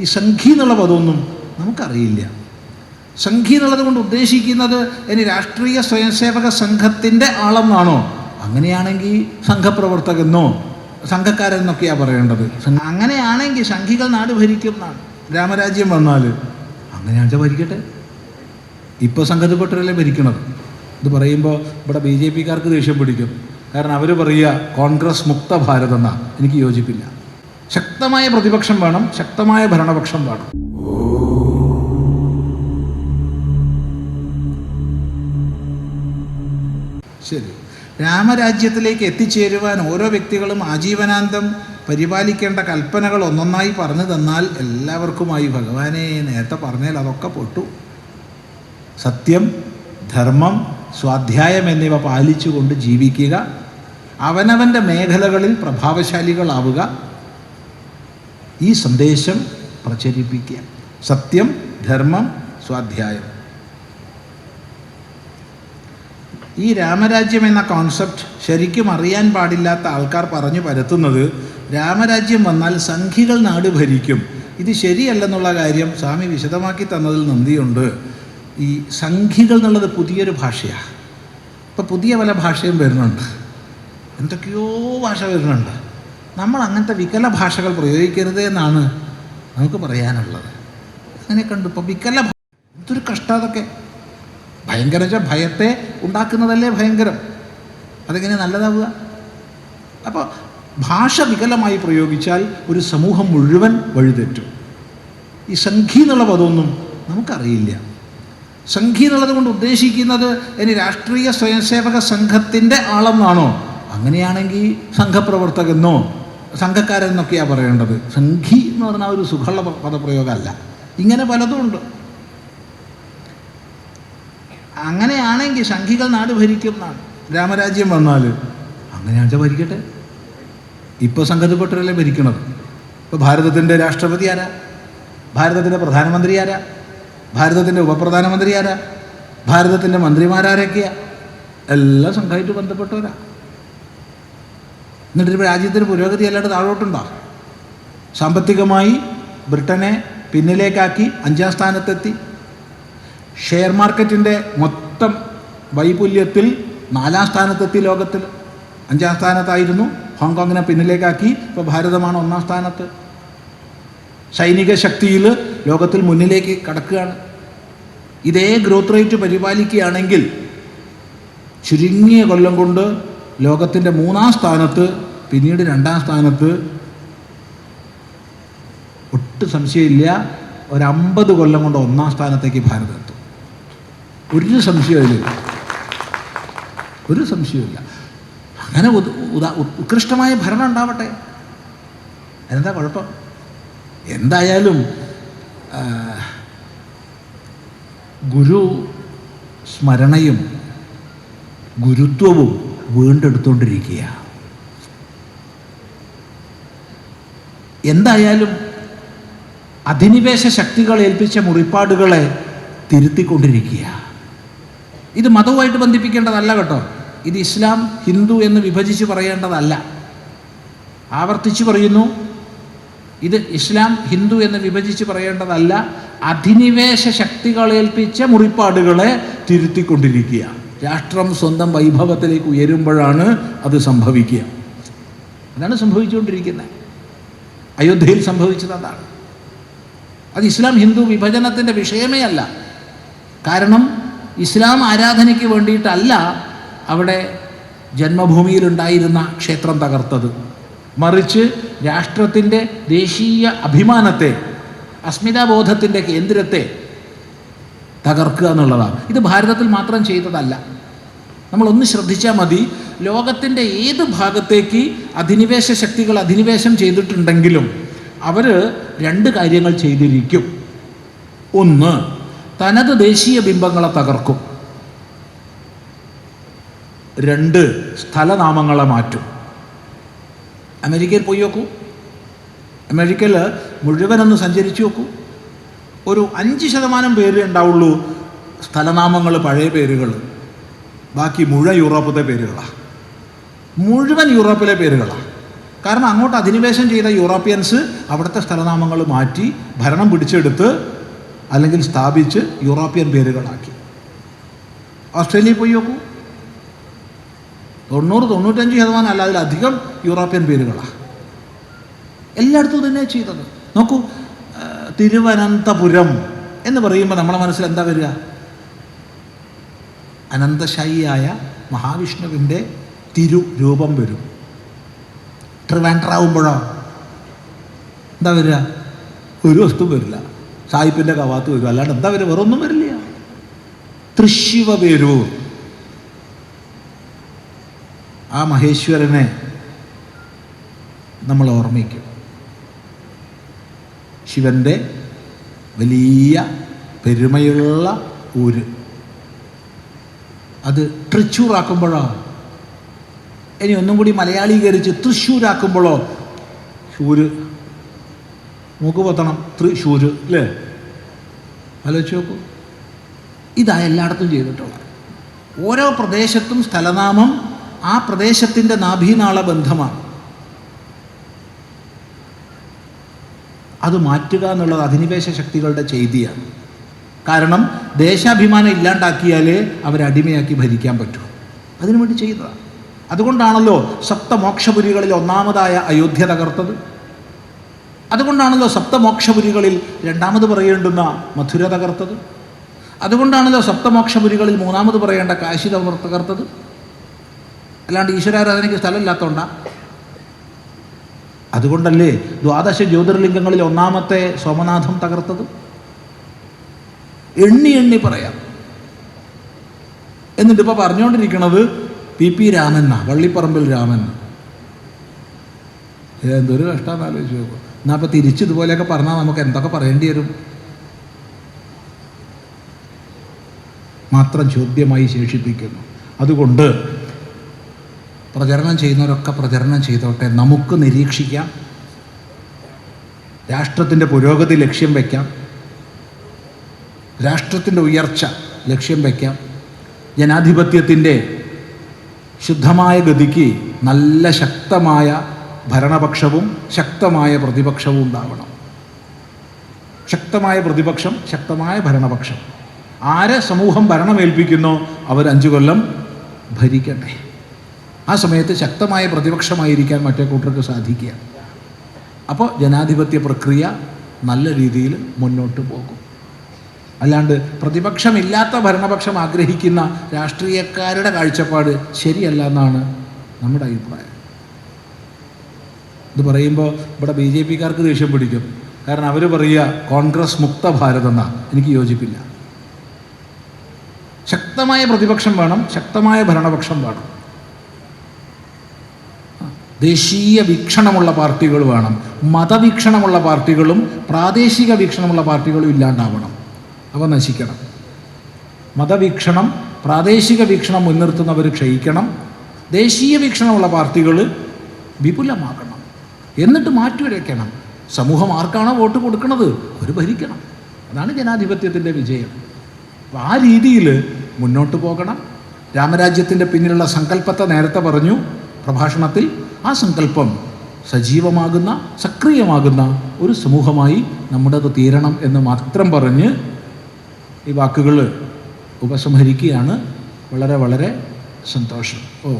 ഈ സംഘി എന്നുള്ള പദമൊന്നും നമുക്കറിയില്ല. സംഘി എന്നുള്ളത് കൊണ്ട് ഉദ്ദേശിക്കുന്നത് ഇനി രാഷ്ട്രീയ സ്വയംസേവക സംഘത്തിന്റെ ആളെന്നാണോ? അങ്ങനെയാണെങ്കിൽ സംഘപ്രവർത്തകെന്നോ സംഘക്കാരെന്നൊക്കെയാണ് പറയേണ്ടത്. അങ്ങനെയാണെങ്കിൽ സംഘികൾ നാട് ഭരിക്കും എന്നാണ്. രാമരാജ്യം വന്നാൽ അങ്ങനെയാണെച്ചാൽ ഭരിക്കട്ടെ. ഇപ്പോൾ സംഘത്തിൽപ്പെട്ടവരല്ലേ ഭരിക്കണത്? ഇത് പറയുമ്പോൾ ഇവിടെ ബി ജെ പിക്കാർക്ക് ദേഷ്യം പിടിക്കും. കാരണം അവർ പറയുക കോൺഗ്രസ് മുക്ത ഭാരതം എന്നാണ് എനിക്ക് യോജിപ്പില്ല. ശക്തമായ പ്രതിപക്ഷം വേണം ശക്തമായ ഭരണപക്ഷം വേണം. ശരി. രാമരാജ്യത്തിലേക്ക് എത്തിച്ചേരുവാൻ ഓരോ വ്യക്തികളും ആജീവനാന്തം പരിപാലിക്കേണ്ട കൽപ്പനകൾ ഒന്നൊന്നായി പറഞ്ഞു തന്നാൽ എല്ലാവർക്കുമായി ഭഗവാനെ നേരത്തെ പറഞ്ഞാൽ അതൊക്കെ പൊട്ടു. സത്യം ധർമ്മം സ്വാധ്യായം എന്നിവ പാലിച്ചുകൊണ്ട് ജീവിക്കുക അവനവന്റെ മേഖലകളിൽ പ്രഭാവശാലികളാവുക ഈ സന്ദേശം പ്രചരിപ്പിക്കുക. സത്യം ധർമ്മം സ്വാധ്യായം. ഈ രാമരാജ്യം എന്ന കോൺസെപ്റ്റ് ശരിക്കും അറിയാൻ പാടില്ലാത്ത ആൾക്കാർ പറഞ്ഞു പരത്തുന്നത് രാമരാജ്യം വന്നാൽ സംഘികൾ നാട് ഭരിക്കും. ഇത് ശരിയല്ലെന്നുള്ള കാര്യം സ്വാമി വിശദമാക്കി തന്നതിൽ നന്ദിയുണ്ട്. ഈ സംഘികൾ എന്നുള്ളത് പുതിയൊരു ഭാഷയാണ് ഇപ്പോൾ പുതിയ പല ഭാഷയും വരുന്നുണ്ട്. എന്തൊക്കെയോ ഭാഷ വരുന്നുണ്ട്. നമ്മൾ അങ്ങനത്തെ വികല ഭാഷകൾ പ്രയോഗിക്കരുത് എന്നാണ് നമുക്ക് പറയാനുള്ളത്. അങ്ങനെ കണ്ടു. ഇപ്പോൾ വികല എന്തൊരു കഷ്ടം അതൊക്കെ. ഭയങ്കര വെച്ചാൽ ഭയത്തെ ഉണ്ടാക്കുന്നതല്ലേ ഭയങ്കരം. അതെങ്ങനെ നല്ലതാവുക? അപ്പോൾ ഭാഷ വികലമായി പ്രയോഗിച്ചാൽ ഒരു സമൂഹം മുഴുവൻ വഴിതെറ്റും. ഈ സംഘി എന്നുള്ള പദമൊന്നും നമുക്കറിയില്ല. സംഘി എന്നുള്ളത് കൊണ്ട് ഉദ്ദേശിക്കുന്നത് ഇനി രാഷ്ട്രീയ സ്വയംസേവക സംഘത്തിന്റെ ആളെന്നാണോ? അങ്ങനെയാണെങ്കിൽ സംഘപ്രവർത്തകെന്നോ സംഘക്കാരെന്നൊക്കെയാണ് പറയേണ്ടത്. സംഘി എന്ന് പറഞ്ഞാൽ ഒരു സുഖമുള്ള പദപ്രയോഗമല്ല ഇങ്ങനെ പലതും ഉണ്ട്. അങ്ങനെയാണെങ്കിൽ സംഘികൾ നാട് ഭരിക്കും എന്നാണ്. രാമരാജ്യം വന്നാൽ അങ്ങനെയാണെച്ചാൽ ഭരിക്കട്ടെ. ഇപ്പോൾ സംഘത്തിൽപ്പെട്ടവരല്ലേ ഭരിക്കണത്? ഇപ്പോൾ ഭാരതത്തിന്റെ രാഷ്ട്രപതി ആരാ? ഭാരതത്തിന്റെ പ്രധാനമന്ത്രി ആരാ? ഭാരതത്തിന്റെ ഉപപ്രധാനമന്ത്രി ആരാ? ഭാരതത്തിന്റെ മന്ത്രിമാരാരൊക്കെയാ? എല്ലാം സംഘമായിട്ട് ബന്ധപ്പെട്ടവരാ. എന്നിട്ട് ഇപ്പോൾ രാജ്യത്തിന് പുരോഗതി അല്ലാണ്ട് താഴോട്ടുണ്ടോ? സാമ്പത്തികമായി ബ്രിട്ടനെ പിന്നിലേക്കാക്കി അഞ്ചാം സ്ഥാനത്തെത്തി. ഷെയർ മാർക്കറ്റിന്റെ മൊത്തം വൈപുല്യത്തിൽ നാലാം സ്ഥാനത്തെത്തി ലോകത്തിൽ. അഞ്ചാം സ്ഥാനത്തായിരുന്നു. ഹോങ്കോങ്ങിനെ പിന്നിലേക്കാക്കി. ഇപ്പോൾ ഭാരതമാണ് ഒന്നാം സ്ഥാനത്ത്. സൈനിക ശക്തിയിൽ ലോകത്തിൽ മുന്നിലേക്ക് കടക്കുകയാണ്. ഇതേ ഗ്രോത്ത് റേറ്റ് പരിപാലിക്കുകയാണെങ്കിൽ ചുരുങ്ങിയ കൊല്ലം കൊണ്ട് ലോകത്തിന്റെ മൂന്നാം സ്ഥാനത്ത് പിന്നീട് രണ്ടാം സ്ഥാനത്ത് ഒട്ടും സംശയമില്ല. ഒരമ്പത് കൊല്ലം കൊണ്ട് ഒന്നാം സ്ഥാനത്തേക്ക് ഭാരതം എത്തും. ഒരു സംശയമില്ല ഒരു സംശയമില്ല അങ്ങനെ ഉത്കൃഷ്ടമായ ഭരണം ഉണ്ടാവട്ടെ. എന്താ കുഴപ്പം? എന്തായാലും ഗുരു സ്മരണയും ഗുരുത്വവും വീണ്ടെടുത്തുകൊണ്ടിരിക്കുക എന്തായാലും അധിനിവേശ ശക്തികൾ ഏൽപ്പിച്ച മുറിപ്പാടുകളെ തിരുത്തിക്കൊണ്ടിരിക്കുക. ഇത് മതവുമായിട്ട് ബന്ധിപ്പിക്കേണ്ടതല്ല കേട്ടോ. ഇത് ഇസ്ലാം ഹിന്ദു എന്ന് വിഭജിച്ച് പറയേണ്ടതല്ല. ആവർത്തിച്ച് പറയുന്നു ഇത് ഇസ്ലാം ഹിന്ദു എന്ന് വിഭജിച്ച് പറയേണ്ടതല്ല. അധിനിവേശ ശക്തികളേൽപ്പിച്ച മുറിപ്പാടുകളെ തിരുത്തിക്കൊണ്ടിരിക്കുക. രാഷ്ട്രം സ്വന്തം വൈഭവത്തിലേക്ക് ഉയരുമ്പോഴാണ് അത് സംഭവിക്കുക. അതാണ് സംഭവിച്ചുകൊണ്ടിരിക്കുന്നത്. അയോധ്യയിൽ സംഭവിച്ചത് അതാണ്. അത് ഇസ്ലാം ഹിന്ദു വിഭജനത്തിന്റെ വിഷയമേ അല്ല. കാരണം ഇസ്ലാം ആരാധനയ്ക്ക് വേണ്ടിയിട്ടല്ല അവിടെ ജന്മഭൂമിയിലുണ്ടായിരുന്ന ക്ഷേത്രം തകർത്തത്. മറിച്ച് രാഷ്ട്രത്തിന്റെ ദേശീയ അഭിമാനത്തെ അസ്മിതാബോധത്തിന്റെ കേന്ദ്രത്തെ തകർക്കുക എന്നുള്ളതാണ്. ഇത് ഭാരതത്തിൽ മാത്രം ചെയ്തതല്ല. നമ്മളൊന്ന് ശ്രദ്ധിച്ചാൽ മതി ലോകത്തിന്റെ ഏത് ഭാഗത്തേക്ക് അധിനിവേശ ശക്തികൾ അധിനിവേശം ചെയ്തിട്ടുണ്ടെങ്കിലും അവർ രണ്ട് കാര്യങ്ങൾ ചെയ്തിരിക്കും. ഒന്ന് തനത് ദേശീയ ബിംബങ്ങളെ തകർക്കും. രണ്ട് സ്ഥലനാമങ്ങളെ മാറ്റും. അമേരിക്കയിൽ പോയി നോക്കൂ. അമേരിക്കയിൽ മുഴുവനൊന്ന് സഞ്ചരിച്ചു നോക്കൂ. ഒരു അഞ്ച് ശതമാനം പേര് ഉണ്ടാവുള്ളൂ സ്ഥലനാമങ്ങൾ പഴയ പേരുകൾ. ബാക്കി മുഴുവൻ യൂറോപ്പിലെ പേരുകളാണ് മുഴുവൻ യൂറോപ്പിലെ പേരുകളാണ് കാരണം അങ്ങോട്ട് അധിനിവേശം ചെയ്ത യൂറോപ്യൻസ് അവിടുത്തെ സ്ഥലനാമങ്ങൾ മാറ്റി ഭരണം പിടിച്ചെടുത്ത് അല്ലെങ്കിൽ സ്ഥാപിച്ച് യൂറോപ്യൻ പേരുകളാക്കി. ഓസ്ട്രേലിയയിൽ പോയി നോക്കൂ. തൊണ്ണൂറ് തൊണ്ണൂറ്റഞ്ച് ശതമാനം അല്ല അതിലധികം യൂറോപ്യൻ പേരുകളാണ് എല്ലായിടത്തും തന്നെ ചെയ്തത്. നോക്കൂ തിരുവനന്തപുരം എന്ന് പറയുമ്പോൾ നമ്മുടെ മനസ്സിൽ എന്താ വരിക? അനന്തശായിയായ മഹാവിഷ്ണുവിന്റെ തിരു രൂപം വരും. ട്രിവാൻഡ്രാവുമ്പോഴോ? എന്താ വരിക? ഒരു വസ്തു വരില്ല. സായിപ്പിന്റെ കവാത്ത് വരും. അല്ലാണ്ട് എന്താ വരിക? വേറെ ഒന്നും വരില്ല. തൃശിവ പേരൂർ ആ മഹേശ്വരനെ നമ്മൾ ഓർമ്മിക്കും. ശിവന്റെ വലിയ പെരുമയുള്ള ഊര്. അത് തൃശ്ശൂറാക്കുമ്പോഴോ ഇനി ഒന്നും കൂടി മലയാളീകരിച്ച് തൃശ്ശൂരാക്കുമ്പോഴോ? ശൂര് മൂക്ക് പൊത്തണം. തൃശ്ശൂര് അല്ലേ ആലോചിച്ച് നോക്കൂ. ഇതാ എല്ലായിടത്തും ചെയ്തിട്ടുള്ളത്. ഓരോ പ്രദേശത്തും സ്ഥലനാമം ആ പ്രദേശത്തിന്റെ നാഭീനാള ബന്ധമാണ്. അത് മാറ്റുക എന്നുള്ളത് അധിനിവേശ ശക്തികളുടെ ചെയ്തിയാണ്. കാരണം ദേശാഭിമാനം ഇല്ലാണ്ടാക്കിയാലേ അവരടിമയാക്കി ഭരിക്കാൻ പറ്റൂ. അതിനുവേണ്ടി ചെയ്തതാണ് അതുകൊണ്ടാണല്ലോ സപ്തമോക്ഷപുരികളിൽ ഒന്നാമതായ അയോധ്യ തകർത്തത്. അതുകൊണ്ടാണല്ലോ സപ്തമോക്ഷപുരികളിൽ രണ്ടാമത് പറയേണ്ടുന്ന മധുര തകർത്തത്. അതുകൊണ്ടാണല്ലോ സപ്തമോക്ഷപുരികളിൽ മൂന്നാമത് പറയേണ്ട കാശി തകർ- തകർത്തത്. അല്ലാണ്ട് ഈശ്വരാരാധനയ്ക്ക് സ്ഥലമില്ലാത്തതുകൊണ്ടാണ് അതുകൊണ്ടല്ലേ ദ്വാദശ ജ്യോതിർലിംഗങ്ങളിൽ ഒന്നാമത്തെ സോമനാഥം തകർത്തത്? എണ്ണി എണ്ണി പറയാം. എന്നിട്ട് ഇപ്പോൾ പറഞ്ഞുകൊണ്ടിരിക്കുന്നത് പി പി രാമന്ന വള്ളിപ്പറമ്പിൽ രാമൻ. എന്തൊരു കഷ്ടമെന്ന് ആലോചിച്ച് നോക്കും. എന്നാൽ അപ്പോൾ തിരിച്ച് ഇതുപോലെയൊക്കെ പറഞ്ഞാൽ നമുക്ക് എന്തൊക്കെ പറയേണ്ടി വരും? മാത്രം ചോദ്യമായി ശേഷിപ്പിക്കുന്നു. അതുകൊണ്ട് പ്രചരണം ചെയ്യുന്നവരൊക്കെ പ്രചരണം ചെയ്തോട്ടെ. നമുക്ക് നിരീക്ഷിക്കാം. രാഷ്ട്രത്തിന്റെ പുരോഗതി ലക്ഷ്യം വയ്ക്കാം രാഷ്ട്രത്തിന്റെ ഉയർച്ച ലക്ഷ്യം വയ്ക്കാം ജനാധിപത്യത്തിന്റെ ശുദ്ധമായ ഗതിക്ക് നല്ല ശക്തമായ ഭരണപക്ഷവും ശക്തമായ പ്രതിപക്ഷവും ഉണ്ടാവണം. ശക്തമായ പ്രതിപക്ഷം ശക്തമായ ഭരണപക്ഷം. ആരെ സമൂഹം ഭരണമേൽപ്പിക്കുന്നോ അവർ അഞ്ചു കൊല്ലം ഭരിക്കട്ടെ. ആ സമയത്ത് ശക്തമായ പ്രതിപക്ഷമായിരിക്കാൻ മറ്റേ കൂട്ടർക്ക് സാധിക്കുക. അപ്പോൾ ജനാധിപത്യ പ്രക്രിയ നല്ല രീതിയിൽ മുന്നോട്ട് പോകും. അല്ലാണ്ട് പ്രതിപക്ഷമില്ലാത്ത ഭരണപക്ഷം ആഗ്രഹിക്കുന്ന രാഷ്ട്രീയക്കാരുടെ കാഴ്ചപ്പാട് ശരിയല്ല എന്നാണ് നമ്മുടെ അഭിപ്രായം. ഇത് പറയുമ്പോൾ ഇവിടെ ബി ജെ പിക്കാർക്ക് ദേഷ്യം പിടിക്കും. കാരണം അവർ പറയുക കോൺഗ്രസ് മുക്ത ഭാരത് എനിക്ക് യോജിപ്പില്ല. ശക്തമായ പ്രതിപക്ഷം വേണം ശക്തമായ ഭരണപക്ഷം വേണം. ദേശീയ വീക്ഷണമുള്ള പാർട്ടികൾ വേണം. മതവീക്ഷണമുള്ള പാർട്ടികളും പ്രാദേശിക വീക്ഷണമുള്ള പാർട്ടികളും ഇല്ലാണ്ടാവണം. അവ നശിക്കണം. മതവീക്ഷണം പ്രാദേശിക വീക്ഷണം മുൻനിർത്തുന്നവർ ക്ഷയിക്കണം. ദേശീയ വീക്ഷണമുള്ള പാർട്ടികൾ വിപുലമാക്കണം. എന്നിട്ട് മാറ്റിവരയ്ക്കണം സമൂഹം ആർക്കാണോ വോട്ട് കൊടുക്കുന്നത് അവർ ഭരിക്കണം. അതാണ് ജനാധിപത്യത്തിന്റെ വിജയം. അപ്പോൾ ആ രീതിയിൽ മുന്നോട്ട് പോകണം. രാമരാജ്യത്തിന്റെ പിന്നിലുള്ള സങ്കല്പത്തെ നേരത്തെ പറഞ്ഞു. പ്രഭാഷണത്തിൽ ആ സങ്കല്പം സജീവമാകുന്ന സക്രിയമാകുന്ന ഒരു സമൂഹമായി നമ്മുടേത് തീരണം എന്ന് മാത്രം പറഞ്ഞ് ഈ വാക്കുകൾ ഉപസംഹരിക്കുകയാണ്. വളരെ വളരെ സന്തോഷം. ഓ.